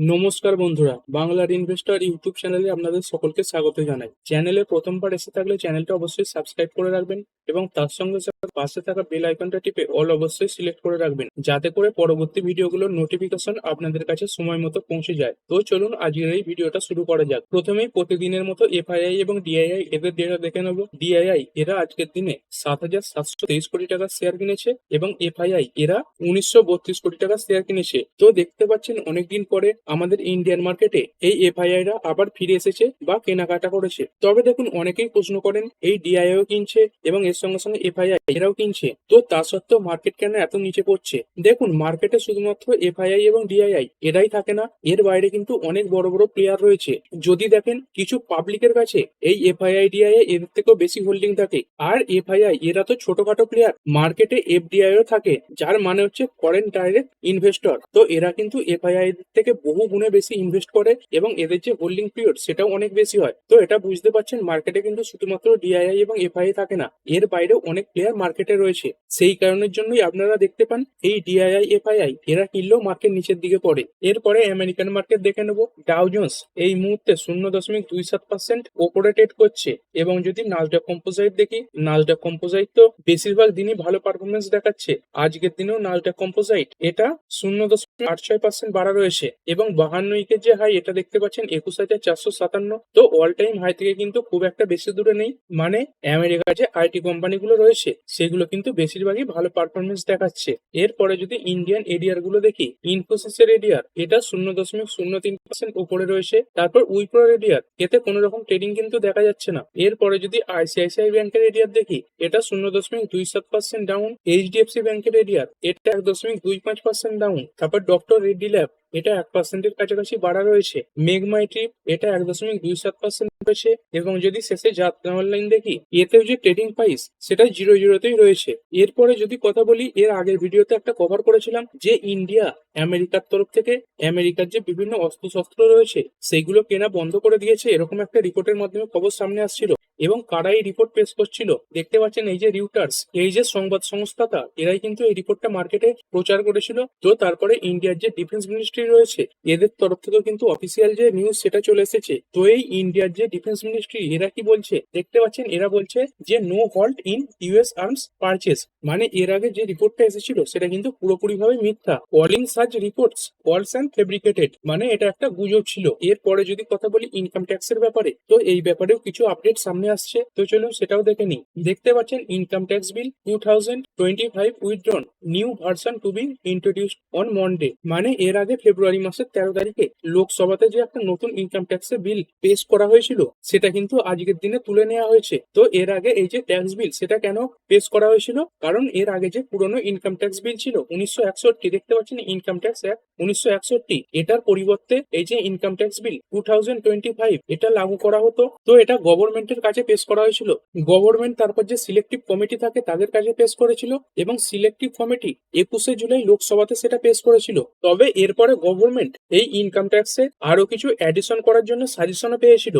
নমস্কার বন্ধুরা, বাংলার ইনভেস্টর ইউটিউব চ্যানেলে আপনাদের সকলকে স্বাগত জানাই। চ্যানেলে প্রথমবার এসে থাকলে চ্যানেলটা অবশ্যই সাবস্ক্রাইব করে রাখবেন এবং তার সঙ্গে পাশে থাকা বেল আইকনটা টিপে অল অবশ্যই সিলেক্ট করে রাখবেন, যাতে করে পরবর্তী ভিডিওগুলোর নোটিফিকেশন আপনাদের কাছে সময় মতো পৌঁছে যায়। তো চলুন আজকের এই ভিডিওটা শুরু করা যাক। প্রথমেই প্রতিদিনের মতো এফআইআই এবং ডিআইআই, এদের ডেটা দেখে নেব। ডিআইআই, এরা আজকের দিনে সাত হাজার সাতশো তেইশ কোটি টাকার শেয়ার কিনেছে এবং এফআইআই, এরা উনিশশো বত্রিশ কোটি টাকার শেয়ার কিনেছে। তো দেখতে পাচ্ছেন অনেকদিন পরে আমাদের ইন্ডিয়ান মার্কেটে এই এফআইআই রা আবার ফিরে এসেছে বা কেনাকাটা করেছে। তবে দেখুন, অনেকেই প্রশ্ন করেন, এই ডিআইও কিনছে এবং এর সঙ্গে সঙ্গে এফআইআই এরাও কিনছে। তো তা সত্ত্বেও মার্কেট কেন এত নিচে পড়ছে? দেখুন মার্কেটে শুধুমাত্র এফআইআই এবং ডিআইআই এরাই থাকে না, এর বাইরে কিন্তু অনেক বড় বড় প্লেয়ার রয়েছে। যদি দেখেন, কিছু পাবলিকের কাছে এই এফআইআই ডিআইআই এর থেকেও বেশি হোল্ডিং থাকে। আর এফআইআই এরা তো ছোটখাটো প্লেয়ার মার্কেটে এফডিআইও থাকে, যার মানে হচ্ছে ফরেন ডাইরেক্ট ইনভেস্টর তো এরা কিন্তু এফআইআই থেকে বহু গুণে বেশি ইনভেস্ট করে এবং এদের যে হোল্ডিং পিরিয়ড সেটাও অনেক বেশি হয়। তো এটা বুঝতে পারছেন মার্কেটে কিন্তু শুধুমাত্র ডিআইআই এবং এফআইআই থাকে না, এর বাইরেও অনেক প্লেয়ার মার্কেটে রয়েছে। সেই কারণের জন্যই আপনারা দেখতে পান এই ডিআইআই এফআইআই এরা কিনলেও মার্কেট নিচের দিকে পড়ে। এরপরে আমেরিকান মার্কেট দেখে নেব। ডাউ জোন্স এই মুহূর্তে শূন্য দশমিক দুই সাত পার্সেন্ট ওপরে ট্রেড করছে এবং যদি নাজডাক কম্পোজাইট দেখি নাজডাক কম্পোজাইট তো বেশিরভাগ দিনই ভালো পারফরমেন্স দেখাচ্ছে। আজকের দিনেও নাজডাক কম্পোজাইট এটা শূন্য দশমিক আট ছয় পার্সেন্ট বাড়া রয়েছে এবং বাহান্ন উইকের যে হাই এটা দেখতে পাচ্ছেন একুশ হাজার চারশো সাতান্ন। তো অল টাইম হাই থেকে কিন্তু খুব একটা বেশি দূরে নেই। মানে আমেরিকার যে আইটি কোম্পানিগুলো রয়েছে, সেগুলো কিন্তু বেশিরভাগই ভালো পারফরমেন্স দেখাচ্ছে। এরপরে যদি ইন্ডিয়ান এরিয়ারগুলো দেখি ইনফোসিসের এরিয়ার এটা শূন্য দশমিক শূন্য তিন পার্সেন্ট উপরে রয়েছে। তারপর উইপ্রো এরিয়ার এতে কোনো রকম ট্রেডিং কিন্তু দেখা যাচ্ছে না। এরপরে যদি আইসিআইসিআই ব্যাংকের এরিয়ার দেখি, এটা শূন্য দশমিক দুই সাত পার্সেন্ট ডাউন এইচডিএফসি ব্যাংকের এরিয়ার এটা এক দশমিক দুই পাঁচ পার্সেন্ট ডাউন তারপর ডক্টর রেড্ডি ল্যাব এটা এক পার্সেন্টের কাছাকাছি বাড়া রয়েছে। মেঘমাই ট্রিপ এটা এক দশমিক দুই সাত পার্সেন্ট রয়েছে। এবং যদি শেষে যাত্রা অনলাইন দেখি, এতেও যে ট্রেডিং প্রাইস সেটা জিরো জিরোতেই রয়েছে। এরপরে যদি কথা বলি, এর আগের ভিডিওতে একটা কভার করেছিলাম যে ইন্ডিয়া, আমেরিকার তরফ থেকে, আমেরিকার যে বিভিন্ন অস্ত্র শস্ত্র রয়েছে, সেগুলো কেনা বন্ধ করে দিয়েছে, এরকম একটা রিপোর্টের মাধ্যমে খবর সামনে আসছিল। এবং কারা এই রিপোর্ট পেশ করছিল, দেখতে পাচ্ছেন এই যে রিউটার্স এই যে সংবাদ সংস্থাটা এরাই কিন্তু এই রিপোর্টটা মার্কেটে প্রচার করেছিল। তো তারপরে ইন্ডিয়ার যে ডিফেন্স মিনিস্ট্রি রয়েছে, এদের তরফ থেকেও কিন্তু অফিসিয়াল যে নিউজ সেটা চলে এসেছে। তো এই ইন্ডিয়ার যে ডিফেন্স মিনিস্ট্রি এরা কি বলছে? দেখতে পাচ্ছেন, এরা বলছে যে no halt in US arms purchase মানে এর আগে যে রিপোর্টটা এসেছিল, সেটা কিন্তু পুরোপুরি ভাবে মিথ্যা। অলিং search reports false and fabricated মানে এটা একটা গুজব ছিল। এরপরে যদি কথা বলি ইনকাম ট্যাক্সের ব্যাপারে, তো এই ব্যাপারেও কিছু আপডেট সামনে আসছে। তো চলুন সেটাও দেখে নিই। দেখতে পাচ্ছেন income tax bill two thousand twenty five withdrawn new version to be introduced on Monday মানে এর আগে ফেব্রুয়ারি মাসের তেরো তারিখে লোকসভাতে যে একটা নতুন ইনকাম ট্যাক্সের বিল পেশ করা হয়েছিল সেটা কিন্তু আজকের দিনে তুলে নেওয়া হয়েছে। তো এর আগে এই যে ট্যাক্স বিল সেটা কেন পেশ করা হয়েছিল? কারণ এর আগে যে পুরনো ইনকাম ট্যাক্স বিল ছিল, উনিশশো একষট্টি, দেখতে পাচ্ছেন ইনকাম ট্যাক্স অ্যাক্ট উনিশশো একষট্টি, এটার পরিবর্তে এই যে income tax bill two thousand twenty five এটা লাগু করা হতো। তো এটা গভর্নমেন্টের কাছে পেশ করা হয়েছিল। গভর্নমেন্ট তারপর যে সিলেক্টিভ কমিটি থাকে, তাদের কাছে পেশ করেছিল এবং সিলেক্টিভ কমিটি একুশে জুলাই লোকসভাতে সেটা পেশ করেছিল। তবে এরপরে গভর্নমেন্ট এই ইনকাম ট্যাক্সে আরও কিছু অ্যাডিশন করার জন্য সাজেশনও পেয়েছিল।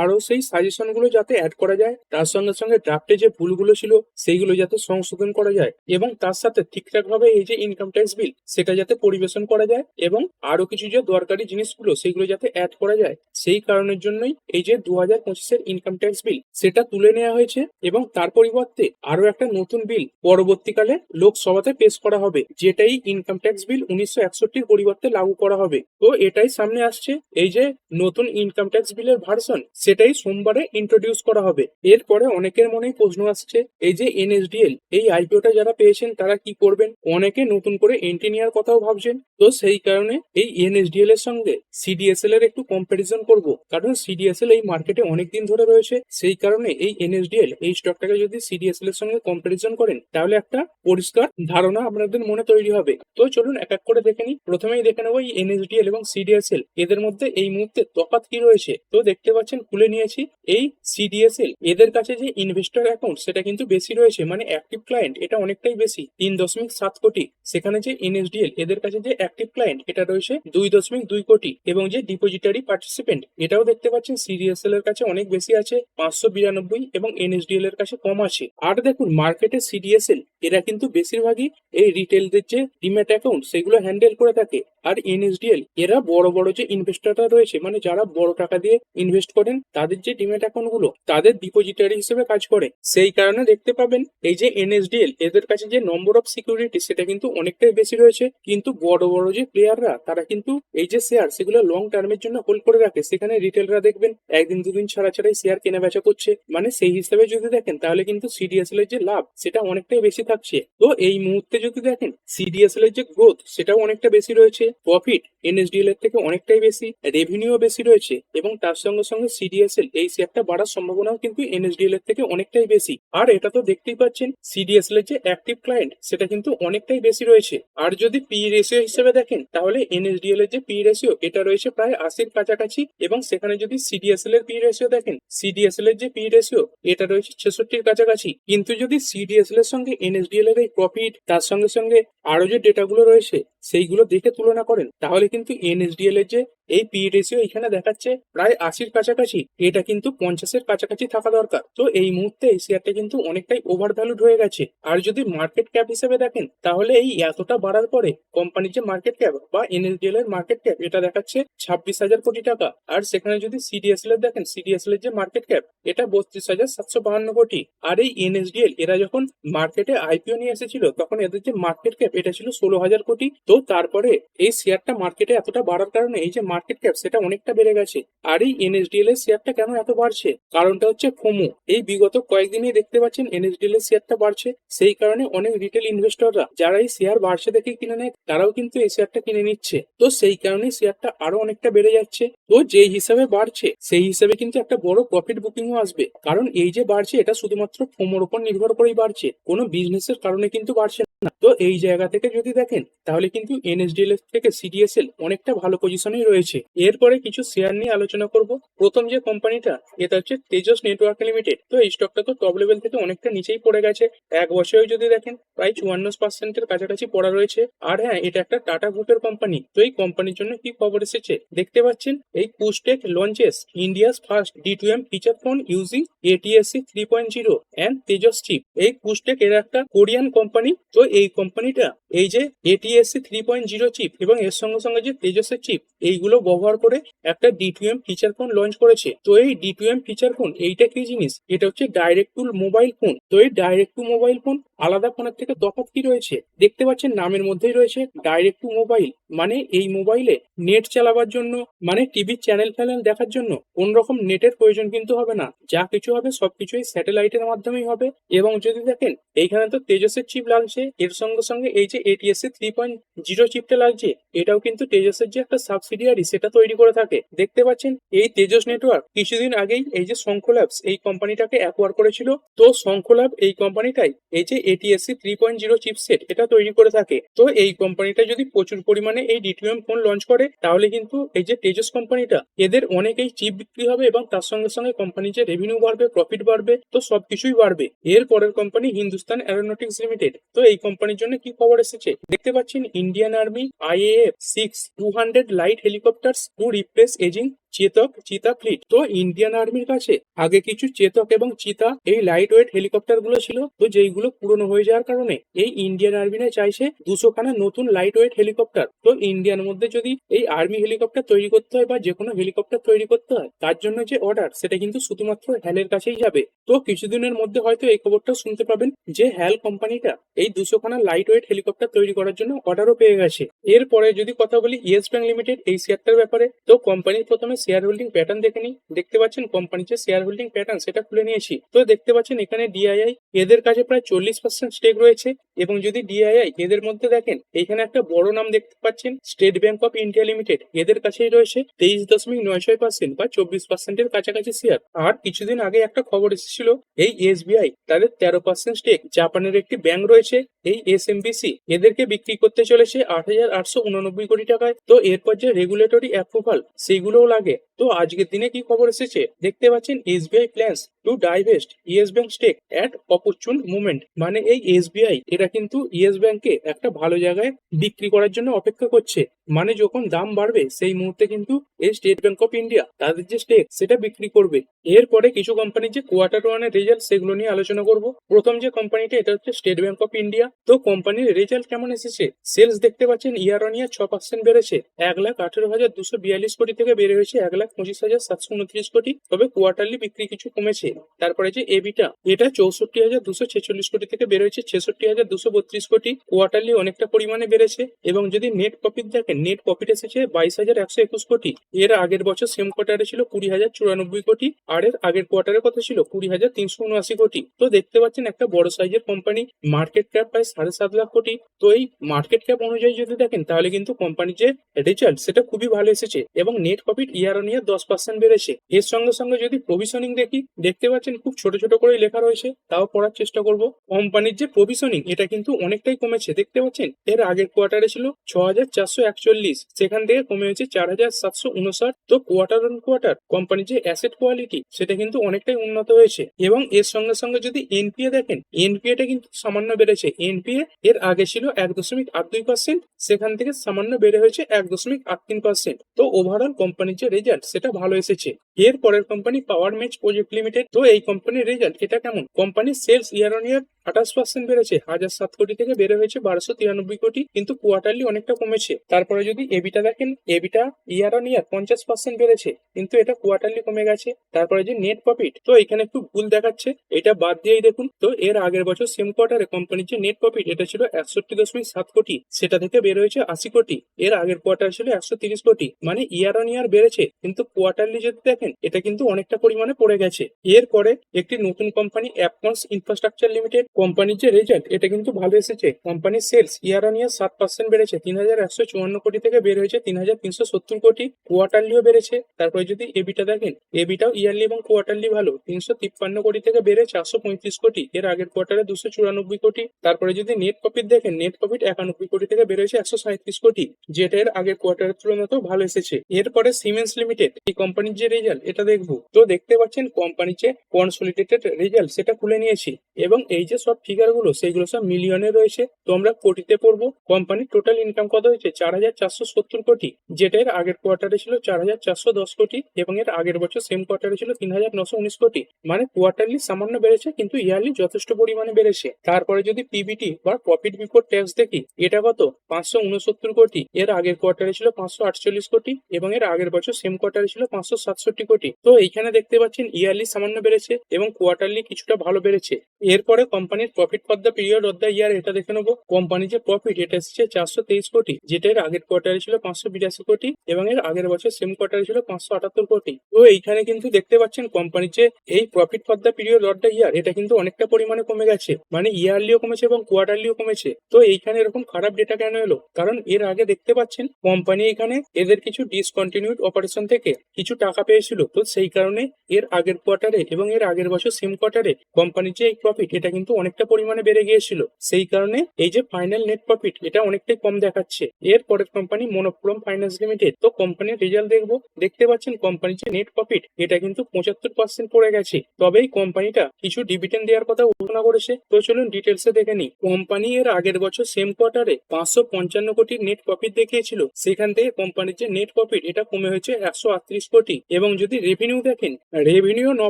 আরও সেই সাজেশনগুলো যাতে অ্যাড করা যায়, তার সঙ্গে সঙ্গে ড্রাফটে যে ভুলগুলো ছিল, সেইগুলো যাতে সংশোধন করা যায় এবং তার সাথে ঠিকঠাক ভাবে এই যে ইনকাম ট্যাক্স বিল সেটা যাতে পরিবেশন করা যায় এবং আরও কিছু যে দরকারি জিনিসগুলো সেগুলো যাতে অ্যাড করা যায়, সেই কারণের জন্যই এই যে দু হাজার পঁচিশের ইনকাম ট্যাক্স বিল সেটা তুলে নেওয়া হয়েছে এবং তার পরিবর্তে আরও একটা নতুন বিল পরবর্তীকালে লোকসভাতে পেশ করা হবে, যেটাই ইনকাম ট্যাক্স বিল উনিশশো একষট্টির পরিবর্তে লাগু করা হবে। তো এটাই সামনে আসছে, এই যে নতুন ইনকাম ট্যাক্স বিলের ভার্সন সেটাই সোমবারে ইন্ট্রোডিউস করা হবে। এরপরে অনেকের মনেই প্রশ্ন আসছে, এই যে এনএসডিএল এই আইপিওটা যারা পেয়েছেন, তারা কি করবেন? অনেকে নতুন করে এন্ট্রি নেওয়ার কথাও ভাবছেন। তো সেই কারণে এই এনএসডিএল এর সঙ্গে সিডিএসএল এর একটু কম্পারিজন করব। কারণ সিডিএসএল এই মার্কেটে অনেকদিন ধরে রয়েছে, সেই কারণে এই এনএসডিএল এই স্টকটাকে যদি সিডিএসএল এর সঙ্গে কম্পারিজন করেন, তাহলে একটা পরিষ্কার ধারণা আপনাদের মনে তৈরি হবে। তো চলুন এক এক করে দেখে নিই। প্রথমেই দেখে নেব এই এনএসডিএল এবং সিডিএসএল এদের মধ্যে এই মুহূর্তে তফাৎ কি রয়েছে? তো দেখতে পাচ্ছেন খুলে নিয়েছি। এই সিডিএসএল এদের কাছে যে ইনভেস্টর অ্যাকাউন্ট সেটা কিন্তু বেশি রয়েছে মানে অ্যাক্টিভ ক্লায়েন্ট এটা অনেকটাই বেশি, তিন দশমিক সাত কোটি। সেখানে যে এনএসডিএল এদের কাছে যে অ্যাক্টিভ ক্লায়েন্ট এটা রয়েছে দুই দশমিক দুই কোটি। এবং যে ডিপোজিটারি পার্টিসিপেন্ট এটাও দেখতে পাচ্ছেন সিডিএসএল এর কাছে অনেক বেশি আছে, পাঁচশো বিরানব্বই এবং এনএসডিএল এর কাছে কম আছে। আর দেখুন মার্কেটে সিডিএসএল এরা কিন্তু বেশিরভাগই এই রিটেলদের যে ডিম্যাট অ্যাকাউন্ট সেগুলো হ্যান্ডেল করে থাকে। আর এনএসডিএল, এরা বড় বড় যে ইনভেস্টররা রয়েছে মানে যারা বড় টাকা দিয়ে ইনভেস্ট করেন, তাদের যে ডিম্যাট অ্যাকাউন্টগুলো তাদের ডিপোজিটারি হিসেবে কাজ করে। সেই কারণে দেখতে পাবেন, এই যে এনএসডিএল, এদের কাছে যে নম্বর অফ সিকিউরিটি সেটা কিন্তু অনেকটাই বেশি রয়েছে। কিন্তু বড় বড় যে প্লেয়াররা তারা কিন্তু এই যে শেয়ার সেগুলো লং টার্মের জন্য হোল্ড করে রাখে। সেখানে রিটেলরা দেখবেন, একদিন দুদিন ছাড়া ছাড়াই শেয়ার কেনা বেচা করছে। মানে সেই হিসাবে যদি দেখেন, তাহলে কিন্তু সিডিএসএল এর যে লাভ, সেটা অনেকটাই বেশি থাকছে। তো এই মুহূর্তে যদি দেখেন সিডিএসএল এর যে গ্রোথ সেটাও অনেকটা বেশি রয়েছে। প্রফিট এনএসডিএল এর থেকে অনেকটাই বেশি রেভিনিউ বেশি রয়েছে এবং তার সঙ্গে সঙ্গে সিডিএসএল এই শেয়ারটা বাড়ার সম্ভাবনাও কিন্তু এনএসডিএল এর থেকে অনেকটাই বেশি। আর এটা তো দেখতেই পাচ্ছেন সিডিএসএল এর যে অ্যাক্টিভ ক্লায়েন্ট সেটা কিন্তু অনেকটাই বেশি রয়েছে। আর যদি পি রেশিও হিসেবে দেখেন, তাহলে এনএসডিএল এর যে পি রেশিও এটা রয়েছে প্রায় আশির কাছাকাছি এবং সেখানে যদি সিডিএসএল এর পি রেশিও দেখেন সিডিএসএল এর যে পি রেশিও এটা রয়েছে ছেষট্টির কাছাকাছি। কিন্তু যদি সিডিএসএল এর সঙ্গে এনএসডিএল এর এই প্রফিট তার সঙ্গে সঙ্গে আরও যে ডেটাগুলো রয়েছে, সেইগুলো দেখে তুলনা করেন তাহলে কিন্তু এনএসডিএল এর যে এই পি রেশিও এখানে দেখাচ্ছে প্রায় আশির কাছাকাছি। এটা কিন্তু পঞ্চাশের কাছাকাছি থাকা দরকার। তো এই মুহূর্তে এই শেয়ারটা কিন্তু অনেকটাই ওভার ভ্যালুড হয়ে গেছে। আর যদি মার্কেট ক্যাপ হিসেবে দেখেন, তাহলে এই এতটা বাড়ার পরে কোম্পানির যে মার্কেট ক্যাপ বা এনএসডিএল এর মার্কেট ক্যাপ এটা দেখাচ্ছে ছাব্বিশ হাজার কোটি টাকা। আর সেখানে যদি সিডিএসএল এর দেখেন সিডিএসএল এর যে মার্কেট ক্যাপ এটা বত্রিশ হাজার সাতশো বাহান্ন কোটি। আর এই এনএসডিএল এরা যখন মার্কেটে আইপিও নিয়ে এসেছিল, তখন এদের যে মার্কেট ক্যাপ এটা ছিল ষোলো হাজার কোটি। তো তারপরে এই শেয়ারটা মার্কেটে এতটা বাড়ার কারণে এই যে মার্কেট ক্যাপ সেটা অনেকটা বেড়ে গেছে। আর এই এনএসডিএল এর শেয়ারটা কেন এত বাড়ছে? কারণটা হচ্ছে ফোমো এই বিগত কয়েকদিনই দেখতে পাচ্ছেন এনএসডিএল এর শেয়ারটা বাড়ছে। সেই কারণে অনেক রিটেল ইনভেস্টররা যারা এই শেয়ার বাড়ছে দেখে কিনে নেয়, তারাও কিন্তু এই শেয়ারটা কিনে নিচ্ছে। তো সেই কারণে শেয়ারটা আরও অনেকটা বেড়ে যাচ্ছে। তো যেই হিসাবে বাড়ছে, সেই হিসাবে কিন্তু একটা বড় প্রফিট বুকিংও আসবে। কারণ এই যে বাড়ছে, এটা শুধুমাত্র ফোমোর উপর নির্ভর করেই বাড়ছে। কোনো বিজনেসের কারণে কিন্তু বাড়ছে না। তো এই জায়গা থেকে যদি দেখেন, তাহলে কিন্তু এনএসডিএল থেকে সিডিএসএল অনেকটা ভালো পজিশনেই রয়েছে। এরপরে কিছু শেয়ার নিয়ে আলোচনা করব। প্রথম যে কোম্পানিটা এটা হচ্ছে তেজস নেটওয়ার্ক লিমিটেড তো এই স্টকটা তো টপ লেভেল থেকে অনেকটা নিচেই পড়ে গেছে। এক বছরে যদি দেখেন, প্রায় চুয়ান্ন পার্সেন্টের কাছাকাছি পড়া রয়েছে। আর হ্যাঁ এটা একটা টাটা গ্রুপের কোম্পানি তো এই কোম্পানির জন্য কি খবর এসেছে? দেখতে পাচ্ছেন, এই Pustek launches India's first D two M feature phone using ATSC three point zero and Tejas chip এই পুস্টেক এর একটা কোরিয়ান কোম্পানি তো এই কোম্পানিটা এই যে ATSC three point zero chip এবং এর সঙ্গে সঙ্গে যে তেজসের চিপ এইগুলো ব্যবহার করে একটা D two feature phone launch করেছে। তো এই ডি টু ফিচার ফোন এইটা কি জিনিস? এটা হচ্ছে ডাইরেক্ট টু মোবাইল ফোন তো এই ডাইরেক্ট টু মোবাইল ফোন আলাদা ফোনের থেকে তফাৎ কি রয়েছে? দেখতে পাচ্ছেন নামের মধ্যেই রয়েছে ডাইরেক্ট টু মোবাইল মানে এই মোবাইলে নেট চালাবার জন্য মানে টিভির চ্যানেল ফ্যানেল দেখার জন্য কোন রকম নেটের প্রয়োজন কিন্তু হবে না। যা কিছু হবে সবকিছুই স্যাটেলাইটের মাধ্যমেই হবে। এবং যদি দেখেন, এইখানে তো তেজসের চিপ লাগছে এর সঙ্গে সঙ্গে এই যে এটিএসসি থ্রি পয়েন্ট জিরো চিপটা লাগছে, এটাও কিন্তু তেজসের যে একটা সাবসিডিয়ারি সেটা তৈরি করে থাকে। দেখতে পাচ্ছেন, এই তেজস নেটওয়ার্ক কিছুদিন আগেই এই যে শঙ্খল্যাবস এই কোম্পানিটাকে অ্যাকোয়ার করেছিল। তো শঙ্খল্যাব এই কোম্পানিটাই এই যে ATSC three point zero chipset এটা তৈরি করে থাকে। তো এই কোম্পানিটা যদি প্রচুর পরিমাণে এই ডিটিএম ফোন লঞ্চ করে, তাহলে কিন্তু এই যে তেজস কোম্পানিটা এদের অনেকেই চিপ বিক্রি হবে এবং তার সঙ্গে সঙ্গে কোম্পানির যে রেভিনিউ বাড়বে প্রফিট বাড়বে, তো সবকিছুই বাড়বে। এর পরের কোম্পানি হিন্দুস্তান অ্যারোনটিক্স লিমিটেড তো এই কোম্পানির জন্য কি খবর এসেছে? দেখতে পাচ্ছেন Indian army IAF six two hundred light helicopter to replace aging Chetak, cheetah fleet. তো ইন্ডিয়ান আর্মির কাছে আগে কিছু চেতক এবং চিতা, এই লাইট ওয়েট হেলিকপ্টারগুলো ছিল, তো যেইগুলো পুরনো হয়ে যাওয়ার কারণে এই ইন্ডিয়ান আর্মি আর্মিরা চাইছে দুশো খানা নতুন লাইট ওয়েট হেলিকপ্টার তো ইন্ডিয়ার মধ্যে যদি এই আর্মি হেলিকপ্টার তৈরি করতে হয় বা যে কোনো হেলিকপ্টার তৈরি করতে হয়, তার জন্য যে অর্ডার সেটা কিন্তু শুধুমাত্র হ্যালের কাছেই যাবে। তো কিছুদিনের মধ্যে হয়তো এই খবরটা শুনতে পাবেন যে হ্যাল কোম্পানিটা এই দুশো খানা লাইট ওয়েট হেলিকপ্টার তৈরি করার জন্য অর্ডারও পেয়ে গেছে। এরপরে যদি কথা বলি ইয়েস ব্যাংক লিমিটেড এই শেয়ারটার ব্যাপারে, তো কোম্পানির প্রথমে শেয়ার হোল্ডিং প্যাটার্ন দেখে নিই দেখতে পাচ্ছেন কোম্পানির যে শেয়ার হোল্ডিং প্যাটার্ন সেটা খুলে নিয়েছি। তো দেখতে পাচ্ছেন এখানে ডিআইআই এদের কাছে প্রায় চল্লিশ পার্সেন্ট স্টেক রয়েছে এবং যদি ডিআইআই এদের মধ্যে দেখেন, এখানে একটা বড় নাম দেখতে পাচ্ছেন State Bank of India Limited এদের কাছেই রয়েছে তেইশ দশমিক নয় ছয় পার্সেন্ট বা চব্বিশ পার্সেন্টের কাছাকাছি শেয়ার আর কিছুদিন আগে একটা খবর এসেছিল, এই এসবিআই তাদের তেরো পার্সেন্ট স্টেক জাপানের একটি ব্যাংক রয়েছে, এই এসএমবিসি এদেরকে বিক্রি করতে চলেছে আট হাজার আটশো উননব্বই কোটি টাকায়। তো এরপর যে রেগুলেটরি অ্যাপ্রুভাল সেগুলোও লাগে। সঙ্গে তো আজকের দিনে কি খবর এসেছে? দেখতে পাচ্ছেন SBI plans to divest Yes Bank stake at opportune movement মানে এই এসবিআই, এটা কিন্তু ইয়েস ব্যাংকে একটা ভালো জায়গায় বিক্রি করার জন্য অপেক্ষা করছে। মানে যখন দাম বাড়বে, সেই মুহূর্তে কিন্তু এই স্টেট ব্যাংক অফ ইন্ডিয়া তাদের যে স্টেক সেটা বিক্রি করবে। এরপরে কিছু কোম্পানির যে কোয়ার্টার ওয়ানের রেজাল্ট সেগুলো নিয়ে আলোচনা করব। প্রথম যে কোম্পানিটা এটা হচ্ছে স্টেট ব্যাংক অফ ইন্ডিয়া তো কোম্পানির রেজাল্ট কেমন এসেছে? সেলস দেখতে পাচ্ছেন ইয়ার অন ইয়ার ছ পার্সেন্ট বেড়েছে। এক লাখ আঠেরো হাজার দুশো বিয়াল্লিশ কোটি থেকে বেড়ে হয়েছে এক লাখ পঁচিশ হাজার সাতশো উনত্রিশ কোটি। তবে কোয়ার্টারলি বিক্রি কিছু কমেছে। তারপরে যে এবিটা এটা চৌষট্টি হাজার দুশো ছেচল্লিশ কোটি থেকে বেড়ে হয়েছে ছেষট্টি হাজার দুশো বত্রিশ কোটি। কোয়ার্টারলি অনেকটা পরিমাণে বেড়েছে। এবং যদি নেট প্রফিট দেখেন নেট প্রফিট এসেছে বাইশ হাজার একশো একুশ কোটি। এর আগের বছর সেম কোয়ার্টারে ছিল কুড়ি হাজার চুরানব্বই কোটি আর এর আগের কোয়ার্টারের কথা ছিল কুড়ি হাজার তিনশো উনআশি কোটি। তো দেখতে পাচ্ছেন একটা বড় সাইজের কোম্পানি মার্কেট ক্যাপ প্রায় সাড়ে সাত লাখ কোটি। তো এই মার্কেট ক্যাপ অনুযায়ী যদি দেখেন, তাহলে কিন্তু কোম্পানির যে রেজাল্ট সেটা খুবই ভালো এসেছে এবং net profit year on year দশ পার্সেন্ট বেড়েছে। এর সঙ্গে সঙ্গে যদি প্রভিশনিং দেখি, দেখতে পাচ্ছেন খুব ছোট ছোট করে লেখা রয়েছে, তাও পড়ার চেষ্টা করব। কোম্পানির যে প্রভিশনিং এটা কিন্তু অনেকটাই কমেছে। দেখতে পাচ্ছেন, এর আগের কোয়ার্টারে ছিল ছ হাজার চারশো একচল্লিশ সেখান থেকে কমে হয়েছে চার হাজার সাতশো উনষাট। তো কোয়ার্টার অন কোয়ার্টার কোম্পানির যে অ্যাসেট কোয়ালিটি সেটা কিন্তু অনেকটাই উন্নত হয়েছে। এবং এর সঙ্গে সঙ্গে যদি এনপিএ দেখেন এনপিএ টা কিন্তু সামান্য বেড়েছে। এনপিএ এর আগে ছিল এক দশমিক আট দুই পার্সেন্ট সেখান থেকে সামান্য বেড়ে হয়েছে এক দশমিক আট তিন পার্সেন্ট তো ওভারঅল কোম্পানির যে রেজাল্ট সেটা ভালো এসেছে। এর পরের company Power Mech Project Limited তো এই কোম্পানির রেজাল্ট এটা কেমন? কোম্পানির সেলস ইয়ার অন ইয়ার আঠাশ পার্সেন্ট বেড়েছে, হাজার সাত কোটি থেকে বেড়ে হয়েছে বারোশো তিরানব্বই কোটি, কিন্তু কোয়ার্টারলি অনেকটা কমেছে। তারপরে যদি এবিটা দেখেন এবিটা ইয়ার অন ইয়ার পঞ্চাশ পার্সেন্ট বেড়েছে, কিন্তু এটা কোয়ার্টারলি কমে গেছে। তারপরে যে নেট প্রফিট তো এখানে একটু ভুল দেখাচ্ছে, এটা বাদ দিয়েই দেখুন, তো এর আগের বছর সেম কোয়ার্টারে কোম্পানির যে নেট প্রফিট এটা ছিল একষট্টি দশমিক সাত কোটি, সেটা থেকে বের হয়েছে আশি কোটি, এর আগের কোয়ার্টার ছিল একশো তিরিশ কোটি মানে ইয়ার অন ইয়ার বেড়েছে, কিন্তু কোয়ার্টারলি যদি দেখেন, এটা কিন্তু অনেকটা পরিমাণে পড়ে গেছে। এরপরে একটি নতুন কোম্পানি অ্যাপকনস ইনফ্রাস্ট্রাকচার লিমিটেড কোম্পানির যে রেজাল্ট এটা কিন্তু ভালো এসেছে। কোম্পানির সেলস ইয়ার অন ইয়ার সাত পার্সেন্ট বেড়েছে, তিন হাজার একশো চুয়ান্ন কোটি থেকে বের হয়েছে, তিন হাজার তিনশো সত্তর কোটি কোয়ার্টারলিও বেড়েছে। তারপরে যদি এবিটা দেখেন এবিটাও ইয়ারলি এবং কোয়ার্টারলি ভালো, তিনশো তিপ্পান্ন কোটি থেকে বেড়ে চারশো পঁয়ত্রিশ কোটি। এর আগের কোয়ার্টারে দুশো চুরানব্বই কোটি। তারপরে যদি নেট প্রফিট দেখেন নেট প্রফিট একানব্বই কোটি থেকে বেড়েছে একশো সাঁত্রিশ কোটি। যেটা এর আগের কোয়ার্টারের তুলনাতেও ভালো এসেছে। এরপরে সিমেন্স লিমিটেড এই কোম্পানির যে রেজাল্ট এটা দেখব। তো দেখতে পাচ্ছেন কোম্পানির যে কনসোলিডেটেড রেজাল্ট সেটা খুলে নিয়েছি। এবং এই যে সব ফিগারগুলো, সেইগুলো সব মিলিয়নে রয়েছে। তো আমরা কোটিতে পড়ব। কোম্পানির টোটাল ইনকাম কত হয়েছে? চার হাজার চারশো সত্তর কোটি। যেটা এর আগের কোয়ার্টারে ছিল চার হাজার চারশো দশ কোটি এবং এর আগের বছর সেম কোয়ার্টারে ছিল তিন হাজার নশো উনিশ কোটি। মানে কোয়ার্টারলি সামান্য বেড়েছে, কিন্তু ইয়ারলি যথেষ্ট পরিমাণে বেড়েছে। তারপরে যদি পিবিটি বা প্রফিট বিফোর ট্যাক্স দেখি, এটা কত? পাঁচশো উনসত্তর কোটি। এর আগের কোয়ার্টারে ছিল পাঁচশো আটচল্লিশ কোটি এবং এর আগের বছর সেম কোয়ার্টারে ছিল পাঁচশো সাতষট্টি কোটি। তো এইখানে দেখতে পাচ্ছেন ইয়ারলি সামান্য বেড়েছে এবং কোয়ার্টারলি কিছুটা ভালো বেড়েছে। এরপরে কোম্পানির profit for the period of the year এটা দেখে নেব। কোম্পানির যে প্রফিট এটা এসেছে চারশো তেইশ কোটি, যেটা এর আগের কোয়ার্টারে ছিল পাঁচশো বিরাশি কোটি এবং এর আগের বছর সেম কোয়ার্টারে ছিল পাঁচশো আটাত্তর কোটি। তো এইখানে কিন্তু দেখতে পাচ্ছেন কোম্পানির যে এই profit for the period of the year এটা কিন্তু অনেকটা পরিমাণে কমে গেছে। মানে ইয়ারলিও কমেছে এবং কোয়ার্টারলিও কমেছে। তো এইখানে এরকম খারাপ ডেটা কেন এলো? কারণ এর আগে দেখতে পাচ্ছেন কোম্পানি এখানে এদের কিছু ডিসকন্টিনিউড অপারেশন থেকে কিছু টাকা পেয়েছিল। তো সেই কারণে এর আগের কোয়ার্টারে এবং এর আগের বছর সেম কোয়ার্টারে কোম্পানির যে এই প্রফিট এটা কিন্তু অনেকটা পরিমাণে বেড়ে গিয়েছিল। সেই কারণে এই যে ফাইনাল নেট প্রফিট এটা অনেকটাই কম দেখাচ্ছে। এর পরের কোম্পানি মনোপ্রম ফাইন্যান্স লিমিটেড তো কোম্পানির রেজাল্ট দেখব। দেখতে পাচ্ছেন কোম্পানির যে নেট প্রফিট এটা কিন্তু পঁচাত্তর পার্সেন্ট পড়ে গেছে। তবে এই কোম্পানিটা কিছু ডিভিডেন্ড দেওয়ার কথা ঘোষণা করেছে। তো চলুন ডিটেলসে দেখে নিই। কোম্পানি এর আগের বছর সেম কোয়ার্টারে পাঁচশো পঞ্চান্ন কোটির নেট প্রফিট দেখিয়েছিল। সেখান থেকে কোম্পানির যে নেট প্রফিট এটা কমে হয়েছে একশো আটত্রিশ কোটি। এবং যদি রেভিনিউ দেখেন রেভিনিউ ন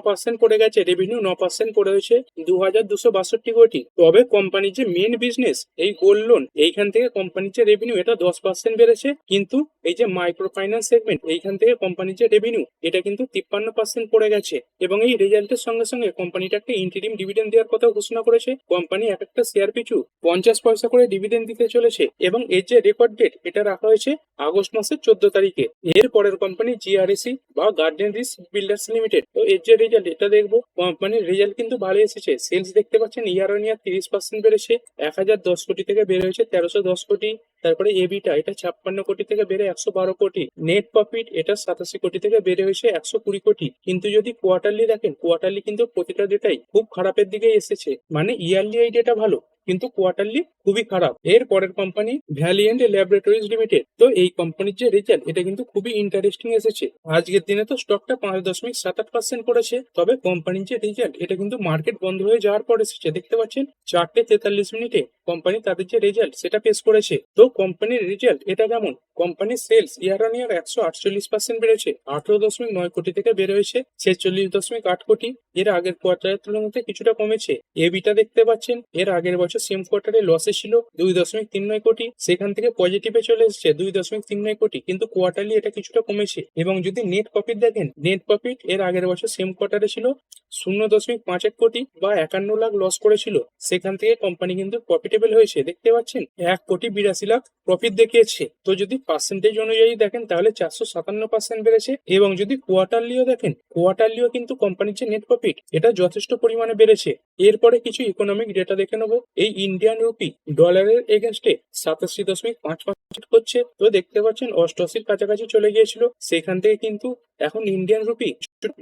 পার্সেন্ট পড়ে গেছে। রেভিনিউ ন পার্সেন্ট পড়ে হয়েছে দু হাজার দুশো কোটি তবে কোম্পানির যে মেন বিজনেস এই গোল্ড লোন এইখান থেকে কোম্পানির যে রেভিনিউ এটা দশ পার্সেন্ট বেড়েছে। কিন্তু এই যে মাইক্রো ফাইন্যান্স সেগমেন্ট এইখান থেকে কোম্পানির যে রেভিনিউ এটা কিন্তু তিপ্পান্ন পার্সেন্ট পড়ে গেছে। এবং এই রেজাল্টের সঙ্গে সঙ্গে কোম্পানিটা একটা ইন্টারিম ডিভিডেন্ড দেওয়ার কথা ঘোষণা করেছে। কোম্পানি এক একটা শেয়ার পিছু পঞ্চাশ পয়সা করে ডিভিডেন্ড দিতে চলেছে। এবং এর যে রেকর্ড ডেট এটা রাখা হয়েছে আগস্ট মাসের চোদ্দ তারিখে। এর পরের কোম্পানি জিআরএসি বা গার্ডেন রিস বিল্ডার্স লিমিটেড তো এর যে রেজাল্ট এটা দেখব। কোম্পানির রেজাল্ট কিন্তু ভালো এসেছে। সেলস দেখতে পাচ্ছেন ইয়ার অন ইয়ার তিরিশ পার্সেন্ট বেড়েছে, এক হাজার দশ কোটি থেকে বেড়ে হয়েছে তেরোশো দশ কোটি। তারপরে এবিটা, এটা ছাপ্পান্ন কোটি থেকে বেড়ে একশো বারো কোটি। নেট প্রফিট এটা সাতাশি কোটি থেকে বেড়ে হয়েছে একশো কুড়ি কোটি। কিন্তু যদি কোয়ার্টারলি দেখেন কোয়ার্টারলি কিন্তু প্রতিটা ডেটাই খুব খারাপের দিকে এসেছে। মানে ইয়ারলি এই ডেটা ভালো। কিন্তু কোয়ার্টারলি খুবই খারাপ। এর পরের কোম্পানি ভ্যালিয়েন্ট ল্যাবরেটরিজ লিমিটেড তো এই কোম্পানির যে রেজাল্ট এটা কিন্তু খুবই ইন্টারেস্টিং এসেছে। আজকের দিনে তো স্টকটা পাঁচ দশমিক সাত আট পার্সেন্ট পড়েছে তবে কোম্পানির যে রেজাল্ট এটা কিন্তু মার্কেট বন্ধ হয়ে যাওয়ার পর এসেছে। দেখতে পাচ্ছেন, চারটে তেতাল্লিশ মিনিটে কোম্পানি তাদের যে রেজাল্ট সেটা পেশ করেছে। তো কোম্পানির রেজাল্ট এটা কেমন কোম্পানির সেলস ইয়ার অন ইয়ার একশো আটচল্লিশ পার্সেন্ট বেড়েছে। আঠারো দশমিক নয় কোটি থেকে বেড়ে হয়েছে। ছেচল্লিশ দশমিক আট কোটি, এর আগের কোয়ার্টারের তুলনাতে কিছুটা কমেছে। এবিটা দেখতে পাচ্ছেন, এর আগের বছর সেম কোয়ার্টারে লসে ছিল দুই দশমিক তিন নয় কোটি। সেখান থেকে পজিটিভে চলে এসেছে দুই দশমিক তিন নয় কোটি। কিন্তু কোয়ার্টারলি এটা কিছুটা কমেছে। এবং যদি নেট প্রফিট দেখেন নেট প্রফিট এর আগের বছর সেম কোয়ার্টারে ছিল শূন্য দশমিক পাঁচ এক কোটি বা একান্ন লাখ লস করেছিল। সেখান থেকে কোম্পানি কিন্তু প্রফিটেবল হয়েছে, দেখতে পাচ্ছেন? এক কোটি বিরাশি লাখ প্রফিট দেখিয়েছে। তো যদি পার্সেন্টেজ অনুযায়ী দেখেন, তাহলে চারশো সাতান্ন পার্সেন্ট বেড়েছে। এবং যদি কোয়ার্টারলিও দেখেন কোয়ার্টারলিও কিন্তু কোম্পানির যে নেট প্রফিট এটা যথেষ্ট পরিমাণে বেড়েছে। এরপরে কিছু ইকোনমিক ডেটা দেখে নেব। এই ইন্ডিয়ান রুপি ডলারের এগেনস্টে সাতাশি দশমিক পাঁচ পার্সেন্ট করছে তো দেখতে পাচ্ছেন, অষ্টআশির কাছাকাছি চলে গিয়েছিল। সেখান থেকে কিন্তু এখন ইন্ডিয়ান রুপি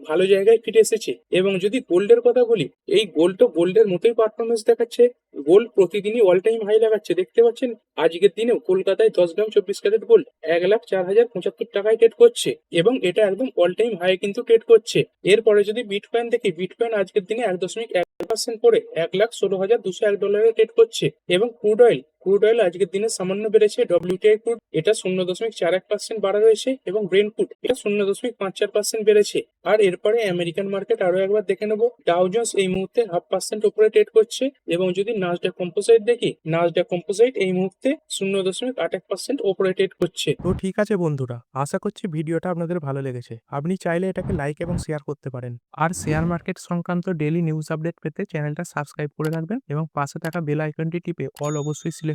ভালো জায়গায় ফিরে এসেছে। এবং যদি গোল্ডের কথা বলি, এই গোল্ড তো গোল্ডের মতোই পারফরমেন্স দেখাচ্ছে। গোল্ড প্রতিদিনই অল টাইম হাই লাগাচ্ছে। দেখতে পাচ্ছেন, আজকের দিনে কলকাতায় দশ গ্রাম চব্বিশ ক্যারেট গোল্ড এক লাখ চার হাজার পঁচাত্তর টাকায় ট্রেড করছে। এবং এটা একদম অল টাইম হাই কিন্তু ট্রেড করছে। এরপরে যদি বিটকয়েন দেখি বিটকয়েন আজকের দিনে এক দশমিক এক পার্সেন্ট পরে এক লাখ ষোলো হাজার দুশো এক ডলারে ট্রেড করছে। এবং ক্রুড অয়েল ক্রুড অয়েল আজকের দিনে সামান্য বেড়েছে ডব্লিউটিআই ক্রুড এটা শূন্য দশমিক চার এক পার্সেন্ট বাড়া রয়েছে, এবং ব্রেন ক্রুড এটা শূন্য দশমিক পাঁচ চার পার্সেন্ট বেড়েছে। আর এরপরে আমেরিকান মার্কেট আরও একবার দেখে নেব ডাউজন্স এই মুহূর্তে হাফ পার্সেন্ট উপরে ট্রেড করছে, এবং যদি নাজডা কম্পোসাইট দেখি নাজডা কম্পোসাইট এই মুহূর্তে শূন্য দশমিক আট এক পার্সেন্ট উপরে ট্রেড করছে। তো ঠিক আছে বন্ধুরা, আশা করছি ভিডিওটা আপনাদের ভালো লেগেছে। আপনি চাইলে এটাকে লাইক এবং শেয়ার করতে পারেন। আর শেয়ার মার্কেট সংক্রান্ত ডেলি নিউজ আপডেট পেতে চ্যানেলটা সাবস্ক্রাইব করে রাখবেন, এবং পাশে থাকা বেল আইকনটি টিপে অল অবশ্যই সিলেক্ট